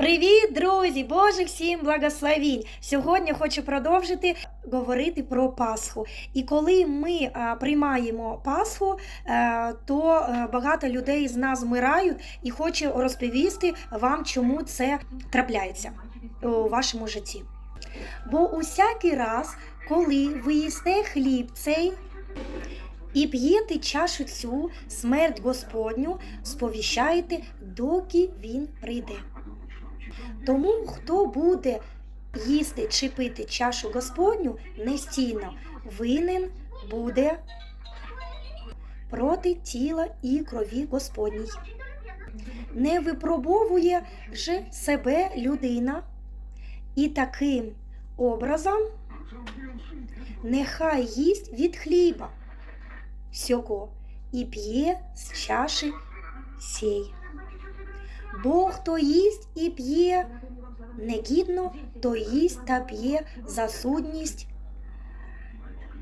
Привіт, друзі! Боже всім благословінь! Сьогодні хочу продовжити говорити про Пасху. І коли ми а, приймаємо Пасху, е, то е, багато людей з нас вмирають і хочу розповісти вам, чому це трапляється у вашому житті. Бо усякий раз, коли ви їсте хліб цей і п'єте чашу цю смерть Господню, сповіщаєте, доки він прийде. Тому хто буде їсти чи пити чашу Господню нестійно, винен буде проти тіла і крові Господній. Не випробовує ж себе людина, і таким образом нехай їсть від хліба сього і п'є з чаші сей. Бо хто їсть і п'є негідно, то їсть та п'є за судність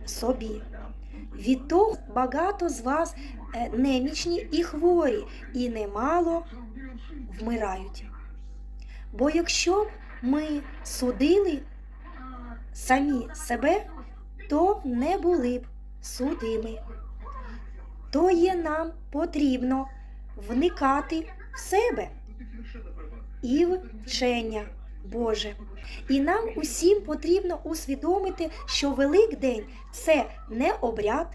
собі. Від того багато з вас е, немічні і хворі, і немало вмирають. Бо якщо ми судили самі себе, то не були б судими. То є нам потрібно вникати в себе і вчення Боже. І нам усім потрібно усвідомити, що Великдень це не обряд,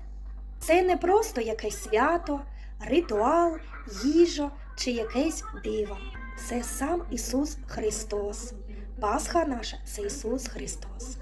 це не просто якесь свято, ритуал, їжа чи якесь диво. Це сам Ісус Христос. Пасха наша це Ісус Христос.